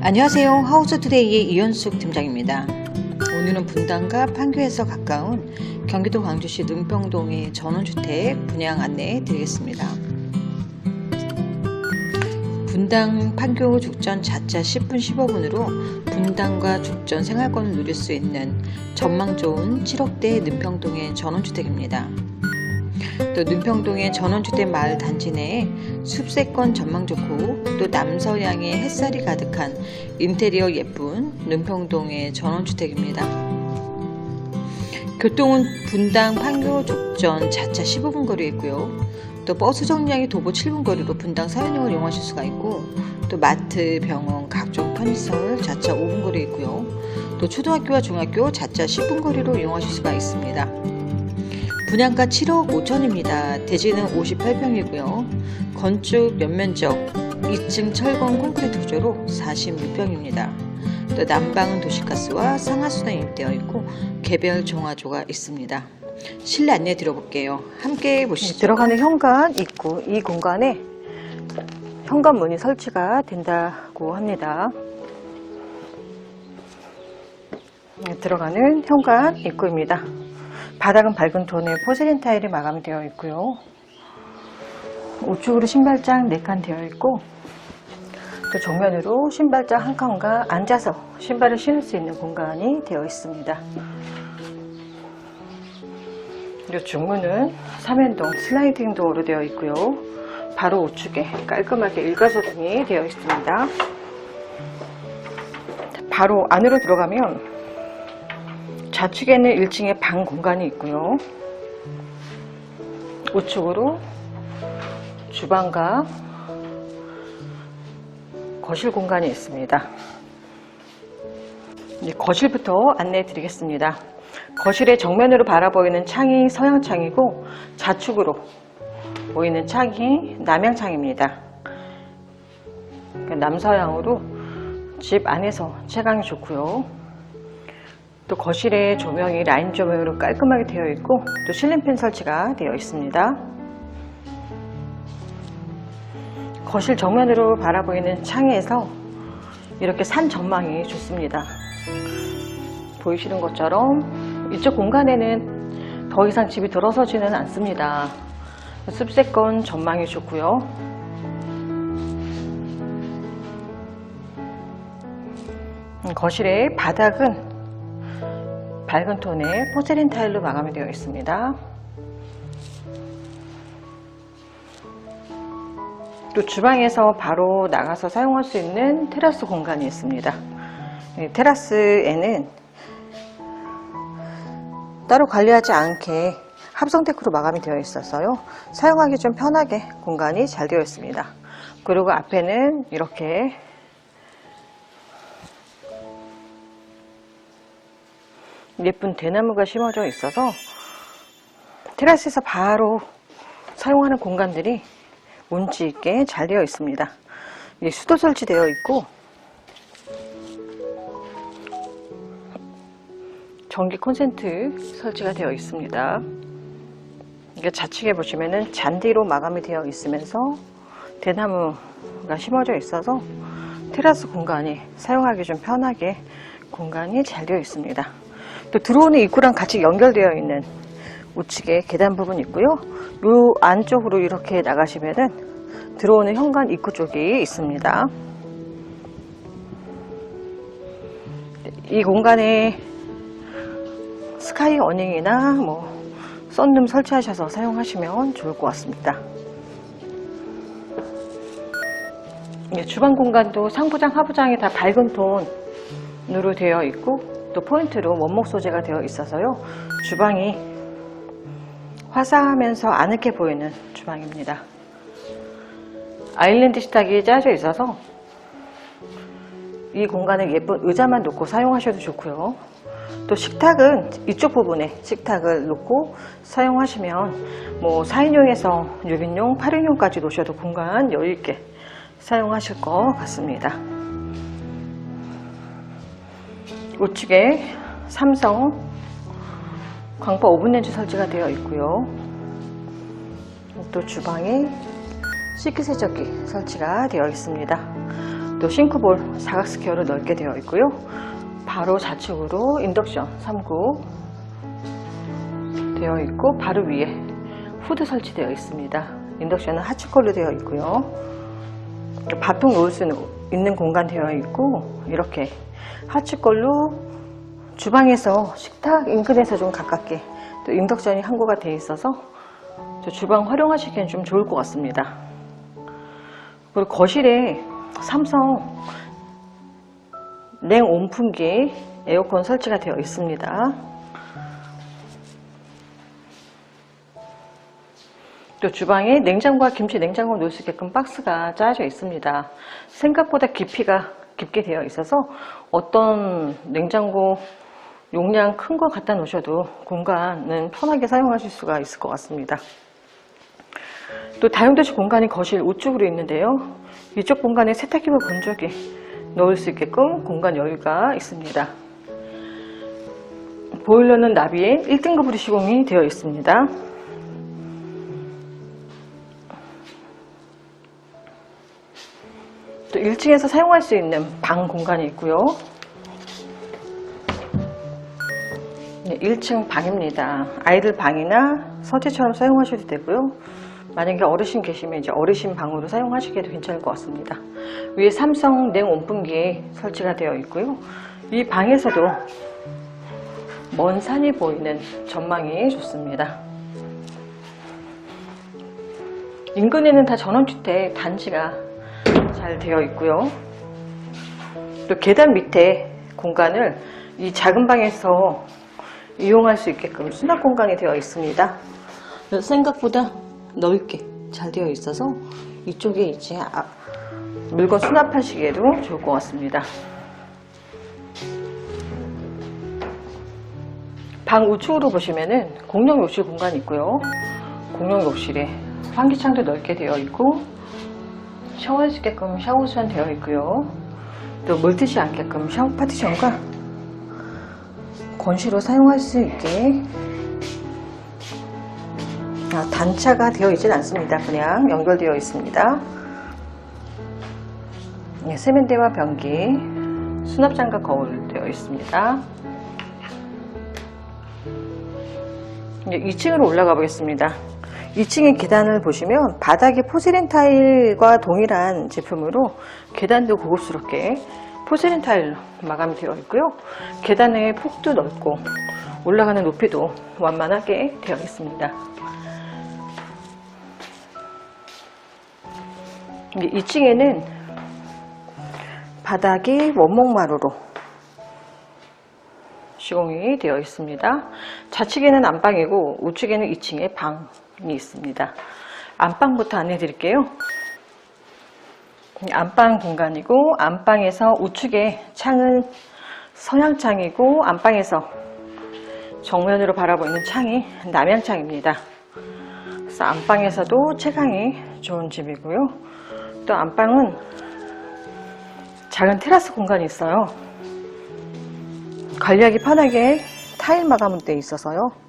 안녕하세요. 하우스투데이의 이현숙 팀장입니다. 오늘은 분당과 판교에서 가까운 경기도 광주시 능평동의 전원주택 분양 안내해 드리겠습니다. 분당 판교 죽전 자차 10분 15분으로 분당과 죽전 생활권을 누릴 수 있는 전망 좋은 7억대 능평동의 전원주택입니다. 또 능평동의 전원주택 마을 단지 내에 숲세권 전망 좋고 또 남서향의 햇살이 가득한 인테리어 예쁜 능평동의 전원주택입니다. 교통은 분당 판교 족전 자차 15분 거리에 있고요. 또 버스 정류장이 도보 7분 거리로 분당 사연역을 이용하실 수가 있고 또 마트, 병원, 각종 편의시설 자차 5분 거리에 있고요. 또 초등학교와 중학교 자차 10분 거리로 이용하실 수가 있습니다. 분양가 7억 5천입니다. 대지는 58평이고요. 건축 연면적 2층 철건 콘크리트 구조로 46평입니다. 또 난방은 도시가스와 상하수도에 입되어 있고 개별 정화조가 있습니다. 실내 안내 드려볼게요. 함께 보시죠. 들어가는 현관 입구 이 공간에 현관문이 설치가 된다고 합니다. 네, 들어가는 현관 입구입니다. 바닥은 밝은 톤의 포세린 타일이 마감이 되어 있고요. 우측으로 신발장 4칸 되어 있고 또 정면으로 신발장 한 칸과 앉아서 신발을 신을 수 있는 공간이 되어 있습니다. 이 중문은 삼연동 슬라이딩 도어로 되어 있고요. 바로 우측에 깔끔하게 일가소등이 되어 있습니다. 바로 안으로 들어가면 좌측에는 1층에 방 공간이 있고요. 우측으로 주방과 거실 공간이 있습니다. 거실부터 안내해 드리겠습니다. 거실의 정면으로 바라보이는 창이 서양창이고 좌측으로 보이는 창이 남양창입니다. 그러니까 남서양으로 집 안에서 채광이 좋고요. 또 거실의 조명이 라인 조명으로 깔끔하게 되어 있고 또 실린팬 설치가 되어 있습니다. 거실 정면으로 바라보이는 창에서 이렇게 산 전망이 좋습니다. 보이시는 것처럼 이쪽 공간에는 더 이상 집이 들어서지는 않습니다. 숲세권 전망이 좋고요. 음, 거실의 바닥은 밝은 톤의 포세린 타일로 마감이 되어 있습니다. 또 주방에서 바로 나가서 사용할 수 있는 테라스 공간이 있습니다. 이 테라스에는 따로 관리하지 않게 합성 데크로 마감이 되어 있어서요. 사용하기 좀 편하게 공간이 잘 되어 있습니다. 그리고 앞에는 이렇게 예쁜 대나무가 심어져 있어서 테라스에서 바로 사용하는 공간들이 운치 있게 잘 되어 있습니다. 이게 수도 설치되어 있고 전기 콘센트 설치가 되어 있습니다. 이게 좌측에 보시면은 잔디로 마감이 되어 있으면서 대나무가 심어져 있어서 테라스 공간이 사용하기 좀 편하게 공간이 잘 되어 있습니다. 또 들어오는 입구랑 같이 연결되어 있는 우측에 계단 부분 있고요. 이 안쪽으로 이렇게 나가시면은 들어오는 현관 입구 쪽이 있습니다. 이 공간에 스카이 어닝이나 뭐 썬룸 설치하셔서 사용하시면 좋을 것 같습니다. 예, 주방 공간도 상부장, 하부장이 다 밝은 톤으로 되어 있고 또 포인트로 원목 소재가 되어 있어서요. 주방이 화사하면서 아늑해 보이는 주방입니다. 아일랜드 식탁이 짜져 있어서 이 공간에 예쁜 의자만 놓고 사용하셔도 좋고요. 또 식탁은 이쪽 부분에 식탁을 놓고 사용하시면 뭐 4인용에서 6인용, 8인용까지 놓으셔도 공간 여유있게 사용하실 것 같습니다. 우측에 삼성 광파 오븐렌즈 설치가 되어 있고요. 또 주방에 식기세척기 설치가 되어 있습니다. 또 싱크볼 사각 스퀘어로 넓게 되어 있고요. 바로 좌측으로 인덕션 3구 되어 있고 바로 위에 후드 설치되어 있습니다. 인덕션은 하측 걸로 되어 있고요. 밥통 놓을 수 있는 공간 되어 있고 이렇게 하측 걸로 주방에서 식탁 인근에서 좀 가깝게 또 인덕션이 항구가 되어 있어서 저 주방 활용하시기엔 좀 좋을 것 같습니다. 그리고 거실에 삼성 냉 온풍기 에어컨 설치가 되어 있습니다. 또 주방에 냉장고와 김치 냉장고 놓을 수 있게끔 박스가 짜져 있습니다. 생각보다 깊이가 깊게 되어 있어서 어떤 냉장고 용량 큰 거 갖다 놓으셔도 공간은 편하게 사용하실 수가 있을 것 같습니다. 또 다용도실 공간이 거실 우측으로 있는데요. 이쪽 공간에 세탁기와 건조기 넣을 수 있게끔 공간 여유가 있습니다. 보일러는 나비에 1등급으로 시공이 되어 있습니다. 또 1층에서 사용할 수 있는 방 공간이 있고요. 네, 1층 방입니다. 아이들 방이나 서재처럼 사용하셔도 되고요. 만약에 어르신 계시면 이제 어르신 방으로 사용하시기에도 괜찮을 것 같습니다. 위에 삼성 냉 온풍기 설치가 되어 있고요. 이 방에서도 먼 산이 보이는 전망이 좋습니다. 인근에는 다 전원주택 단지가 잘 되어 있고요. 또 계단 밑에 공간을 이 작은 방에서 이용할 수 있게끔 수납 공간이 되어 있습니다. 생각보다 넓게 잘 되어 있어서 이쪽에 이제 아- 물건 수납하시기에도 좋을 것 같습니다. 방 우측으로 보시면은 공용 욕실 공간이 있고요. 공용 욕실에 환기창도 넓게 되어 있고 샤워할 수 있게끔 샤워 수전 되어 있고요. 또 물드지 않게끔 샤워 파티션과 건시로 사용할 수 있게 아, 단차가 되어 있진 않습니다. 그냥 연결되어 있습니다. 네, 세면대와 변기, 수납장과 거울 되어 있습니다. 이제 2층으로 올라가 보겠습니다. 2층의 계단을 보시면 바닥에 포세린 타일과 동일한 제품으로 계단도 고급스럽게 포세린 타일로 마감이 되어 있고요. 계단의 폭도 넓고 올라가는 높이도 완만하게 되어 있습니다. 이제 2층에는 바닥이 원목마루로 시공이 되어 있습니다. 좌측에는 안방이고 우측에는 2층에 방이 있습니다. 안방부터 안내 드릴게요. 안방 공간이고 안방에서 우측에 창은 서양창이고 안방에서 정면으로 바라보이는 창이 남양창입니다. 그래서 안방에서도 채광이 좋은 집이고요. 또 안방은 작은 테라스 공간이 있어요. 관리하기 편하게 타일 되어 있어서요.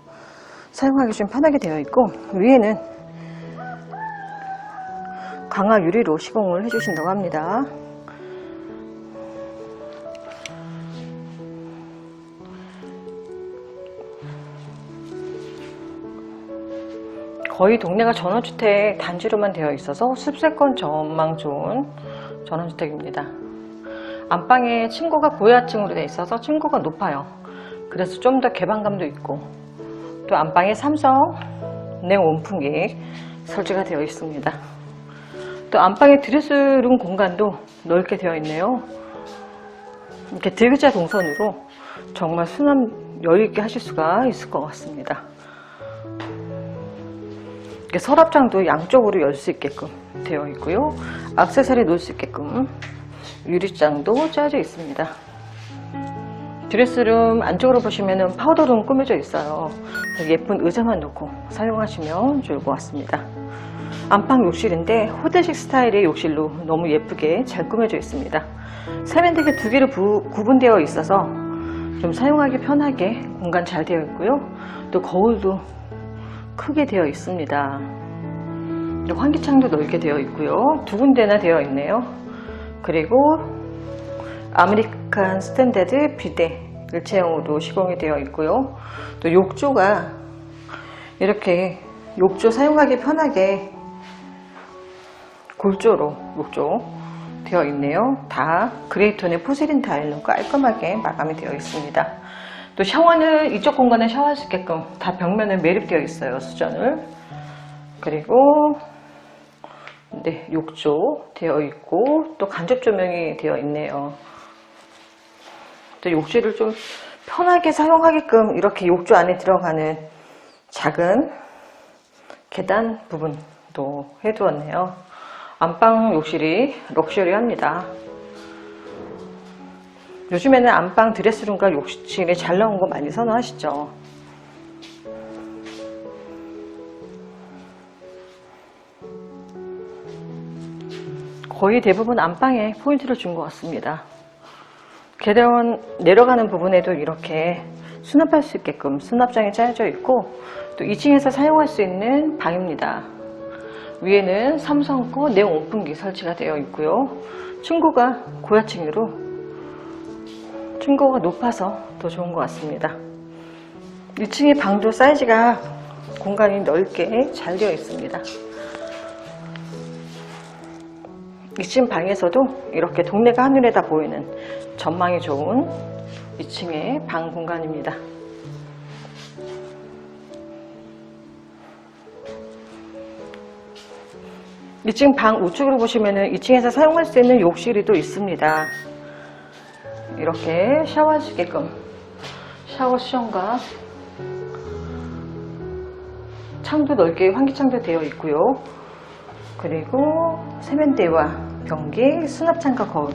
사용하기 좀 편하게 되어 있고 위에는 강화 유리로 시공을 해주신다고 합니다. 거의 동네가 전원주택 단지로만 되어 있어서 습세권 전망 좋은 전원주택입니다. 안방에 층고가 고야층으로 되어 있어서 층고가 높아요. 그래서 좀 더 개방감도 있고 또 안방에 삼성 냉 온풍기 설치가 되어 있습니다. 또 안방에 드레스룸 공간도 넓게 되어 있네요. 이렇게 대기자 동선으로 정말 수납 여유 있게 하실 수가 있을 것 같습니다. 이렇게 서랍장도 양쪽으로 열 수 있게끔 되어 있고요. 액세서리 놓을 수 있게끔 유리장도 짜져 있습니다. 드레스룸 안쪽으로 보시면 파우더룸 꾸며져 있어요. 예쁜 의자만 놓고 사용하시면 좋을 것 같습니다. 안방 욕실인데 호텔식 스타일의 욕실로 너무 예쁘게 잘 꾸며져 있습니다. 세면대가 두 개로 부- 구분되어 있어서 좀 사용하기 편하게 공간 잘 되어 있고요. 또 거울도 크게 되어 있습니다. 환기창도 넓게 되어 있고요. 두 군데나 되어 있네요. 그리고 아메리칸 스탠다드 비데 일체형으로 시공이 되어 있고요. 또 욕조가 이렇게 욕조 사용하기 편하게 골조로 욕조 되어 있네요. 다 그레이톤의 포세린 타일로 깔끔하게 마감이 되어 있습니다. 또 샤워는 이쪽 공간에 샤워할 수 있게끔 다 벽면에 매립되어 있어요. 수전을. 그리고 네, 욕조 되어 있고 또 간접 조명이 되어 있네요. 또 욕실을 좀 편하게 사용하게끔 이렇게 욕조 안에 들어가는 작은 계단 부분도 해두었네요. 안방 욕실이 럭셔리합니다. 요즘에는 안방 드레스룸과 욕실이 잘 나온 거 많이 선호하시죠? 거의 대부분 안방에 포인트를 준 것 같습니다. 계단 내려가는 부분에도 이렇게 수납할 수 있게끔 수납장이 짜여져 있고 또 2층에서 사용할 수 있는 방입니다. 위에는 삼성 거 내용 온풍기 설치가 되어 있고요. 층고가 고야층으로 층고가 높아서 더 좋은 것 같습니다. 1층의 방도 사이즈가 공간이 넓게 잘 되어 있습니다. 2층 방에서도 이렇게 동네가 하늘에다 보이는 전망이 좋은 2층의 방 공간입니다. 이층 방 우측으로 보시면은 2층에서 사용할 수 있는 욕실이 또 있습니다. 이렇게 있게끔 샤워 수전과 창도 넓게 환기창도 되어 있고요. 그리고 세면대와 변기, 수납창과 거울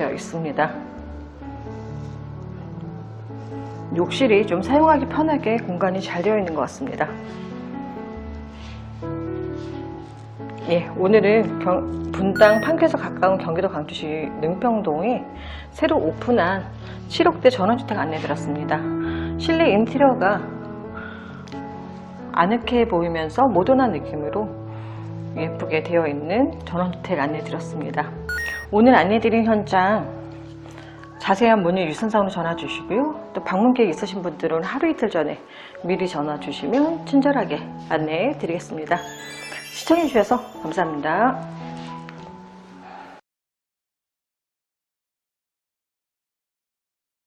되어 있습니다. 욕실이 좀 사용하기 편하게 공간이 잘 되어 있는 것 같습니다. 예, 오늘은 경- 분당 판교에서 가까운 경기도 광주시 능평동에 새로 오픈한 7억대 전원주택 안내드렸습니다. 실내 인테리어가 아늑해 보이면서 모던한 느낌으로 예쁘게 되어 있는 전원주택 안내드렸습니다. 오늘 안내드린 현장 자세한 문의 유선상으로 전화 주시고요. 또 방문 계획 있으신 분들은 하루 이틀 전에 미리 전화 주시면 친절하게 안내해 드리겠습니다. 시청해 주셔서 감사합니다.